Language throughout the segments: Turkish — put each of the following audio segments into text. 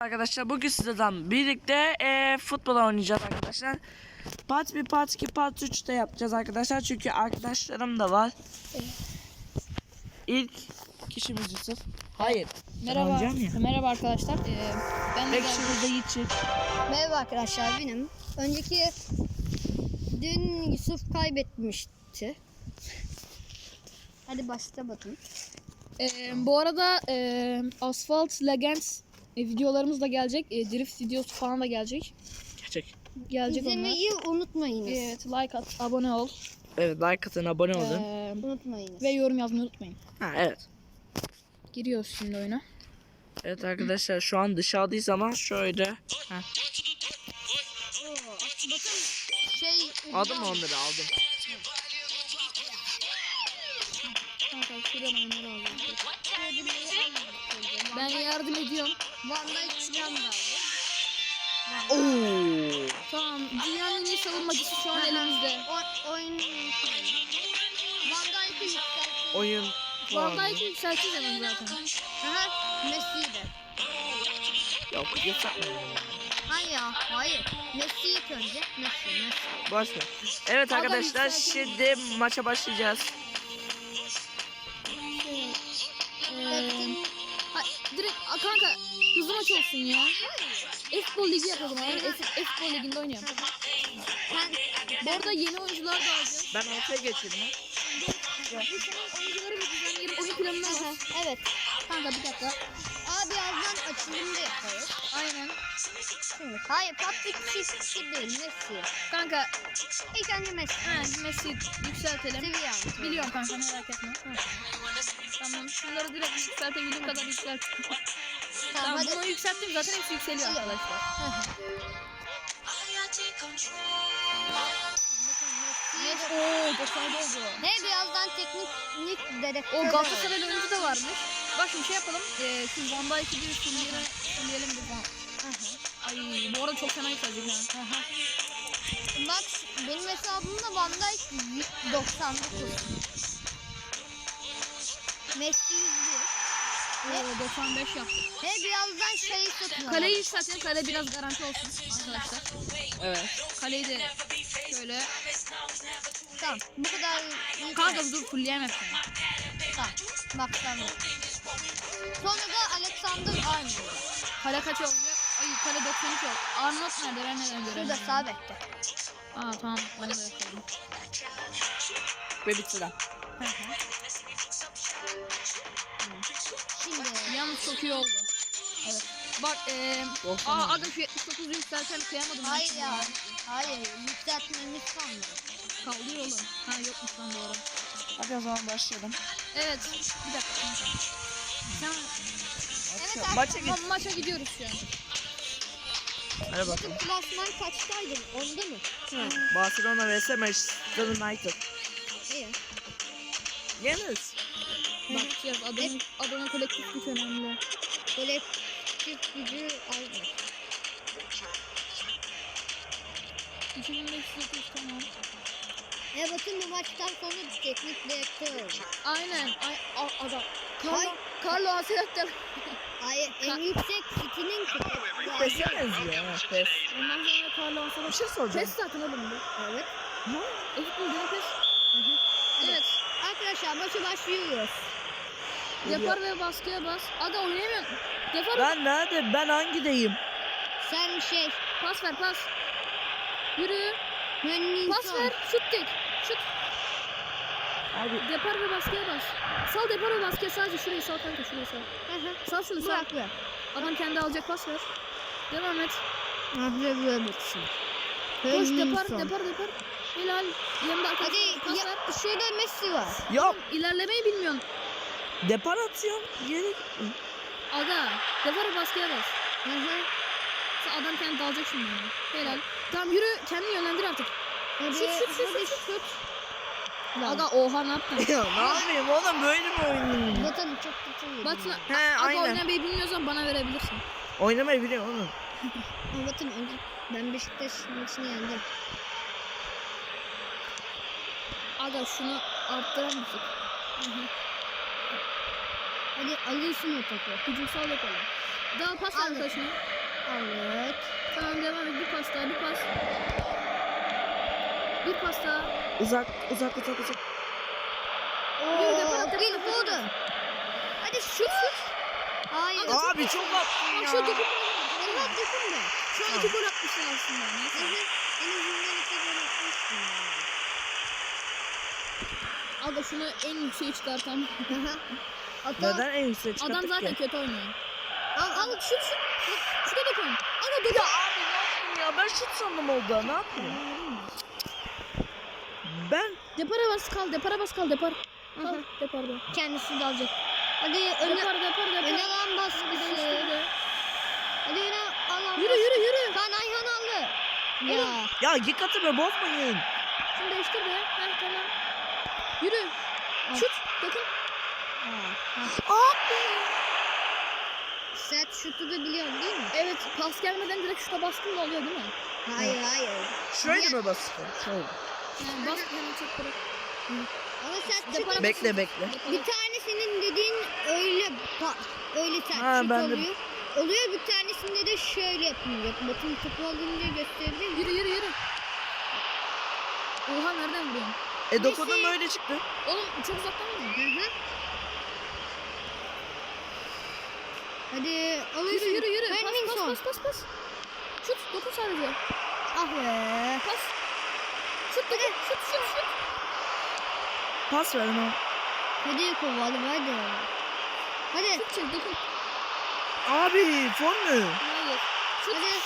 Arkadaşlar bugün sizlerle birlikte e, futbol oynayacağız arkadaşlar. Part 1, Part 2, Part 3 de yapacağız arkadaşlar. Çünkü arkadaşlarım da var. İlk kişimiz Yusuf. Hayır. Merhaba. Merhaba arkadaşlar. Ee, ben de İlk kişimiz de Yiğitçik. Merhaba arkadaşlar benim. Önceki dün Yusuf kaybetmişti. Hadi başla bakın. Ee, bu arada e, Asphalt Legends e, videolarımız da gelecek. E, drift videosu falan da gelecek. Gerçek. Gelecek onlar. İzlemeyi unutmayınız. Evet, like at, abone ol. Evet like atın abone olun. Ee, Unutmayınız. ve yorum yazmayı unutmayın. Ha evet. Giriyoruz şimdi oyuna. Evet arkadaşlar şu an dışarıdayız ama şöyle. Ha, şey aldım mı onları aldım. Kanka şuradan. Ben yardım ediyorum. Van Dijk Sinan da. Oo. Tamam. Dünyanın en savunmacısı şu an elimizde. O, oyun. Van Dijk'ı yükseltin. Oyun. Van Dijk'i yükselteceğiz hemen zaten. Aha, Messi'yi de. Yok yükseltmiyorum. Hayır hayır. Messi ilk önce. Messi, Messi. Boş ver. Evet Adam arkadaşlar şimdi maça başlayacağız. Ee, ha, direkt kanka hızlı maç olsun ya. F-Ball Ligi yapalım abi. F-Ball Ligi'nde oynayalım. Sen Bu arada yeni oyuncular da alacağız. Ben ortaya geçeyim mi? Oyuncuları bir düzenleyelim. Oyun planına bak. evet. Kanka bir dakika. Aa birazdan açılımda yaparız. Aynen. Şimdi, hayır Patrick Schick değil Messi. Kanka İlk önce Messi. ha, Messi yükseltelim. Seviye almış. Biliyorum kanka merak etme. Tamam şunları direkt yükseltebildiğim kadar yükselt. Tamam, hadi. bunu yükselttim zaten hepsi yükseliyor İyi. arkadaşlar. Ooo başarılı oldu. Ne birazdan teknik dedektör. O Galatasaraylı oyuncu da varmış. Bak şimdi şey yapalım. Ee, şu Van Dijk'i bir fulleyelim, fulleyelim bir Van. Ay bu arada çok fena yükselecek ha. Bak benim hesabımda Van Dijk 99. Messi 101. Oo 95 yaptık. Ve birazdan şeyi alalım. Kaleyi yükseltelim. Kale biraz garanti olsun arkadaşlar. Evet. Kaleyi de şöyle. Tamam bu kadar iyi. Kanka dur fullleyemem hepsini. Tamam. Bak tamam. Sonra da Alexander Arnold. Kale kaç olacak? Ay kale 93 oldu. Arnold nerede? Ben neden Şurada göremiyorum? sağ bekte. Aa tamam. Onu da yapalım. Ve bitti lan. Şimdi Yalnız çok iyi oldu. Evet. Bak eee Doksan Aa aga şu 79'u yükselten kıyamadım. hayır ya. Hayır yükseltmemiz kalmadı. Kaldı oğlum. Ha yokmuş lan doğru. Hadi o zaman başlayalım. Evet. Bir dakika. Sen Evet Maça git. ma- maça gidiyoruz şu an. Hadi bakalım. Klasman kaçtaydı? Onda mı? Barcelona vs Manchester United. İyi. Yeniriz. Bakacağız. Adana, Adana kolektif güç önemli. Kolektif gücü aldı. 2509 tamam. E bakın bu maçtan sonra teknik direktör. Aynen. Ay, a, adam. Carlo, Carlo Ancelotti. Hayır en yüksek City'nin Pes'e benziyor. ha, Pes. Ondan sonra Carlo Bir Ancelotti. şey soracağım. Pes zaten oğlum bu. Evet. E futbol gene pes. Hadi. Evet. Arkadaşlar maçı başlıyoruz. Depar ve baskıya bas. Aga oynayamıyorsun. Depar Ben nerede? Ben hangideyim? Sen şey pas ver pas. Yürü. Hönnin Pas ver. Şut tek. Şut. Abi Depar ve baskıya bas. Sal depar ve baskıya sadece şurayı sal kanka şurayı sal. Sal şunu sal. Bırak ver. Adam kendi alacak pas ver. Devam et. Robertson. Koş depar depar depar. Helal. Yanında arkadaş. Hadi ya, şurada Messi var. yok. İlerlemeyi bilmiyorsun. Depar atıyorum. Geri. Aga. Depar ve baskıya bas. Hı hı. Adam kendi dalacak şimdi. Helal. Tamam yürü kendini yönlendir artık. Hadi, Şut şut şut şut şut. Aga oha ne yaptın? Ya ne yapayım oğlum böyle mi oynayayım? Vatan çok kötü. Batına, He, Aga aynen. oynamayı bilmiyorsan bana verebilirsin. Oynamayı biliyorum oğlum. Vatan ben Beşiktaş maçını yendim. Aga şunu arttıran bir şey. Hadi alırsın o topu. Hücumsal yapalım. Daha pas Aldım. arkadaşına. Evet. Tamam devam et. Bir pas daha bir pas. Bir pas daha. Uzak uzak uzak uzak. Oo, defol. Foden. Hadi şut şut. Hayır. Abi çok attın ya. şu dokun. Evet dokundu. Şu an iki gol atmışsın aslında. Neyse. Hı hı. En azından iki gol atmışsın. Aga şunu en yükseğe hı. Ata. Neden en yükseğe çıkarttık Adam zaten ki? kötü oynuyor. Al al. Al şut şut. Şuta dokun. Aga dokun. Ya abi ne yaptın ya? Ben şut sandım oldu. Ne yapayım? Ben Depara bas kal. Depara bas kal. Depar. Kal. Deparda. Kendisi de alacak. Hadi öne, Depar depar depar. öne lan Hadi baskısı. değiştir. Hadi öne al lan Yürü baskısı. yürü yürü. Kaan Ayhan aldı. Ya. ya yıkatı be bozmayın. Şunu değiştir be. Heh tamam. Yürü. Şut. Dokun. Abi. Set şutu da biliyorsun değil mi? Evet pas gelmeden direkt şuta bastın da oluyor değil mi? Hayır hayır. Şöyle mi basın? Şöyle. Yani bas hemen çek bırak. Ama set şutu Bekle bekle. Bir tanesinin dediğin öyle öyle sert Ha, şut ben de- oluyor. Oluyor bir tanesinde de şöyle yapılıyor. Bakın topu alınca gösterebilir miyim? Yürü yürü yürü. Oha nereden vuruyorsun? E dokudum Messi. böyle çıktı. Oğlum çok uzaktan mı? Hı hı. Hadi. Yürü yürü yürü. Pas Henningson. pas pas pas pas. Şut dokun sadece. Ah be. Pas. Şut dokun. Şut şut şut. Pas ver ama. Hadi kovalım hadi. Hadi. Şut çek dokun. Abi fon mu? Hayır. Şut. Hadi.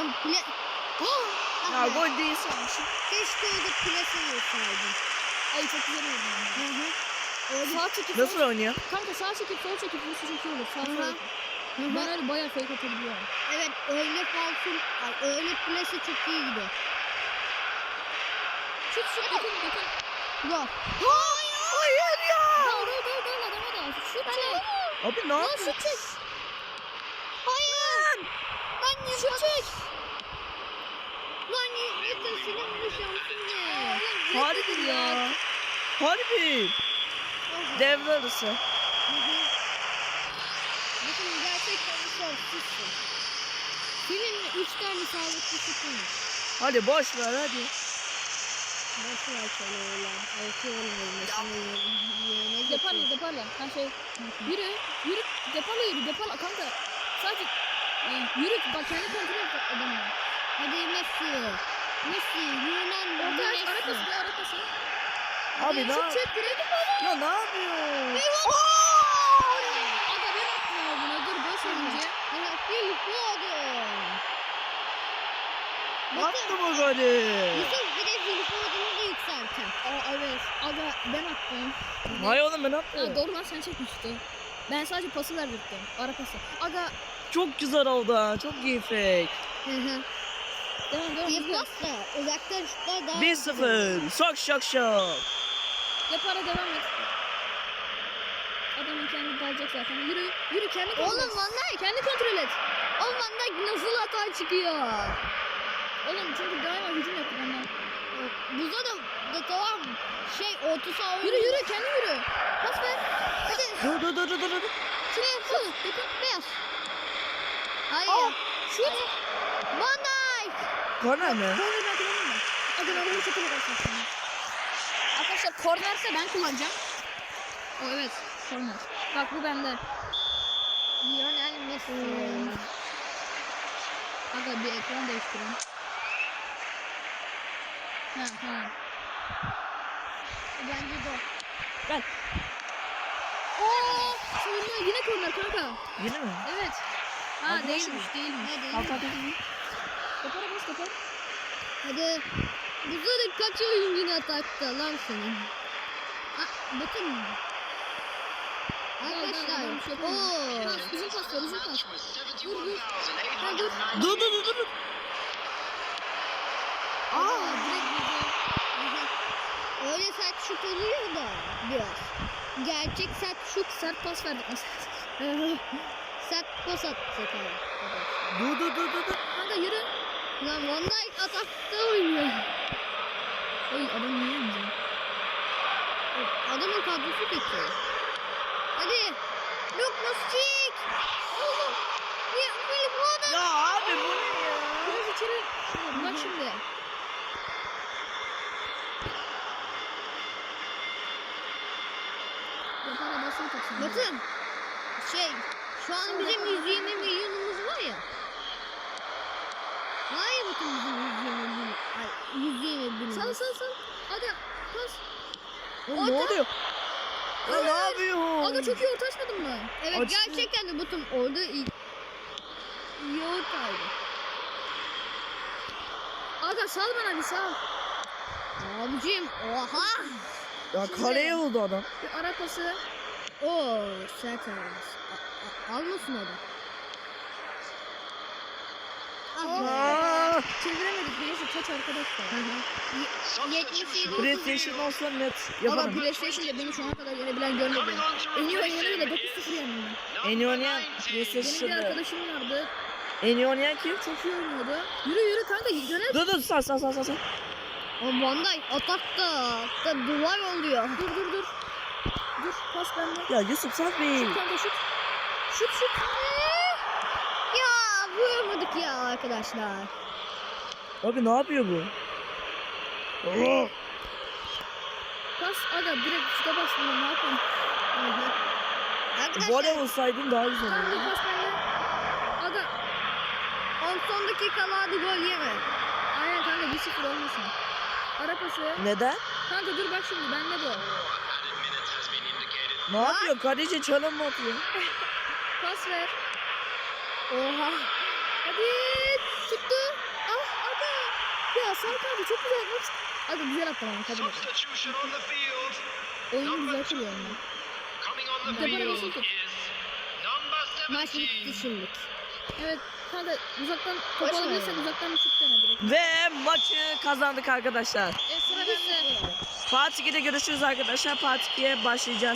Am pile. Oh! Ya Ah be. gol değil sanmışım. Keşke orada plase vursaydın. Ay çok güzel vurdun. Hı hı. Sağ çekip Nasıl sol. oynuyor? Kanka sağ çekip sol çekip vursa çok iyi olur. Sağ Hı hı. sol. Ben öyle bayağı fake atabiliyorum. Evet öyle falsın. ay, Öyle plase çok iyi gidiyor. Şut şut dokun dokun. Go. Hayır ya. Dal dal dal dal adama dal. Şut çek. Abi ne yapıyorsun? şut çek. Hayır. Lan niye Şut çek. Yeter senin bu şansın ne? Harbi ya. Harbi. Devre arası. Bakın gerçekten şanslısın. Senin üç tane sağlıklı şutun var. Hadi boş ver hadi. Boş ver sana oğlan. Yerine Deparla getir. deparla. Ha şey. Yürü. Yürü. Deparla yürü. Deparla kanka. Sadece e, yürü. Bak kendi kontrol et adamı. Hadi Messi. Messi. Yunan Orta aç. Ara Messi. pası. Ara pası. Abi ne yap- çek. Direkt deparla. Ya ne yapıyorsun? Aga ben ya buna. Dur boş önce. Phil Foden. Yaptı bu golü? Yusuf bir de Phil Foden'ı da yükseltin. Aa evet. Aga ben attım. Hayır oğlum ben Ha, attım. doğru lan sen çekmiştin. Ben sadece pası verdirttim. Ara pası. Aga Çok güzel oldu ha. Çok iyi fake. Hı hı. Devam devam. İyi hızlı. pas da uzaktan şutlar daha 1-0. Şok şok şok. Yapara devam et. Adamın kendi dalacak zaten. Yürü. Yürü kendi kontrol Oğlum. Van Dijk. Kendi kontrol et. Oğlum Van Dijk nasıl hata çıkıyor? Oğlum çünkü daima hücum yapıyor benden. Buzda da, da tamam şey orta saha Yürü yürü kendi yürü. Pas ver. Hadi Dur dur dur dur dur. şuraya şut. Dokun beyaz. Hayır. Aa. Şut. Van Dijk. Korner mi? Korner ben kullanayım mı? Hadi ben onu çok arkadaşlar. Arkadaşlar kornerse ben kullanacağım. O evet korner. Bak bu bende. Lionel Messi. Aga bir ekran değiştireyim. Ha tamam. Bence de. o. Gel. Oo, savunma yine korner kanka. Yine mi? Evet. Ha değilmiş değilmiş. Ne değil. Kalk kalk kalk. Kapara bas kapar. Hadi. Buzda da kaç oyuncun atakta lan senin? Ah, bakın. Arkadaşlar. şey yapamam. Oo. Pas uzun pas ver uzun pas. Dur dur. Ha dur. Dur dur dur dur. Aa direkt vurdu. Öyle sert şut oluyor da biraz. Gerçek sert şut Sert pas verdik mesela. sert pas. Dur dur dur dur. dur. Kanka yürü. Lan Van Dijk atakta oynuyor. Oy adam niye yemeyecek? Adamın kadrosu kötü. Hadi. Lokmas çık. Oğlum. Ya Melih bu adam. Ya abi bu ne ya? Biraz içeri. Bak şimdi. Bakın. Şey. Şu an bizim 120 milyonumuz var ya. Bakın bizim 120 milyon. Ay 120 milyon. Sal sal sal. Hadi pas. Oğlum, ne oluyor? Ya ne yapıyor? Aga çok iyi orta açmadın mı? Evet Açtı. gerçekten de Batum orada iyi. İyi ortaydı. Aga sal bana bir sal. Abicim oha. Ya kaleye vurdu adam. Bir ara pası. Oo sert ayağımız. A- a- Almasın o da. Aa, Çeviremedik neyse taç arkadaşlar. ye- 77 PlayStation olsa net yaparım. PlayStation'da beni şu ana kadar yenebilen görmedim. En iyi oynayanı bile 9-0 yendim. En iyi oynayan Benim bir PlayStation'da. arkadaşım vardı. En iyi oynayan kim? Çok iyi oynuyordu. Yürü yürü kanka yönel. Dur dur sağ sağ sağ sağ. sağ. O Monday atakta. Da duvar oluyor. Dur dur dur. Dur pas bende. Ya Yusuf sen değil. Şut kanka şut. Şut şut. Ya vuramadık ya arkadaşlar. Abi ne yapıyor bu? Oh. Pas aga direkt şuta bas bunu ne yapayım. Arkadaşlar Vole olsaydın daha güzel olurdu. pas bende. Aga 10 son dakikalarda gol yeme. aynen kanka 1-0 olmasın. Ara pası. Neden? Kanka dur bak şimdi bende bu. Ne yapıyor? Kaleci çalım mı atıyor? Pas ver. Oha. Hadi. Sarp abi çok güzel ist- Aga güzel attı ama kabul et. Substitution on the field. Oyunu güzel kuruyor onu. Coming on the Double field whistle is tut. Maç 17. bitti şimdi. Evet kanka uzaktan top alabilirsen uzaktan bir şut dene direkt. Ve maçı kazandık arkadaşlar. E sıra bende. Part 2'de görüşürüz arkadaşlar. Part 2'ye başlayacağız.